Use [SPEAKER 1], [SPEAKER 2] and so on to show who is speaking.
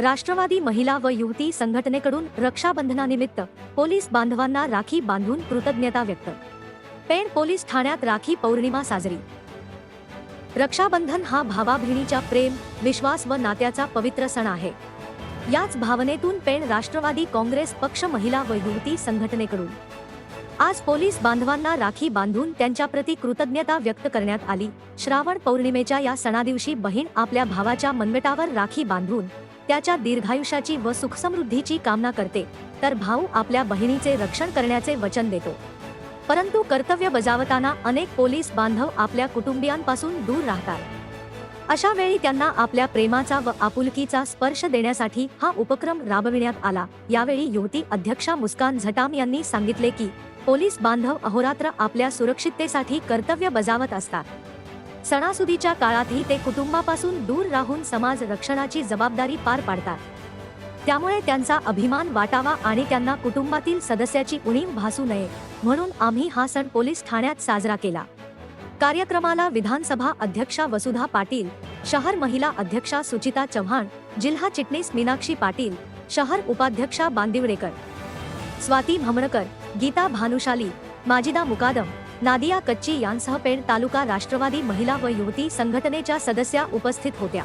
[SPEAKER 1] राष्ट्रवादी महिला व युवती संघटनेकडून रक्षाबंधनानिमित्त पोलीस बांधवांना राखी बांधून कृतज्ञता व्यक्त. पेण पोलीस ठाण्यात राखी पौर्णिमा साजरी. रक्षाबंधन हा भावाभिणीच्या प्रेम विश्वास व नात्याचा पवित्र सण आहे. याच भावनेतून पेण राष्ट्रवादी काँग्रेस पक्ष महिला व युवती संघटनेकडून. आज पोलीस बांधवांना राखी बांधून त्यांच्याप्रती कृतज्ञता व्यक्त करण्यात आली. श्रावण पौर्णिमेच्या या सणादिवशी बहीण आपल्या भावाच्या मनगटावर राखी बांधून त्याच्या दीर्घायुष्याची व सुखसमृद्धीची कामना करते तर भाऊ आपल्या बहिणीचे रक्षण करण्याचे वचन देतो. परंतु कर्तव्य बजावताना अनेक पोलीस बांधव आपल्या कुटुंबियांपासून दूर राहतात. अशा वेळी त्यांना आपल्या प्रेमाचा व आपुलकीचा स्पर्श देण्यासाठी हा उपक्रम राबविण्यात आला. यावेळी युवती अध्यक्षा मुस्कान झटाम यांनी सांगितले की पोलीस बांधव अहोरात्र आपल्या सुरक्षिततेसाठी कर्तव्य बजावत असतात. सणासुदीच्या काळातही ते कुटुंबापासून दूर राहून समाज रक्षणाची जबाबदारी पार पाडतात. त्यामुळे त्यांचा अभिमान वाटावा आणि त्यांना कुटुंबातील सदस्याची उणीव भासू नये म्हणून आम्ही हा सण पोलीस ठाण्यात साजरा केला. कार्यक्रमाला विधानसभा अध्यक्षा वसुधा पाटील शहर महिला अध्यक्षा सुचिता चव्हाण जिल्हा चिटणीस मीनाक्षी पाटील शहर उपाध्यक्षा बांदिवडेकर स्वाती भमणकर गीता भानुशाली माजिदा मुकादम नादिया कच्ची यांसह पेण तालुका राष्ट्रवादी महिला व युवती संघटनेच्या सदस्या उपस्थित होत्या.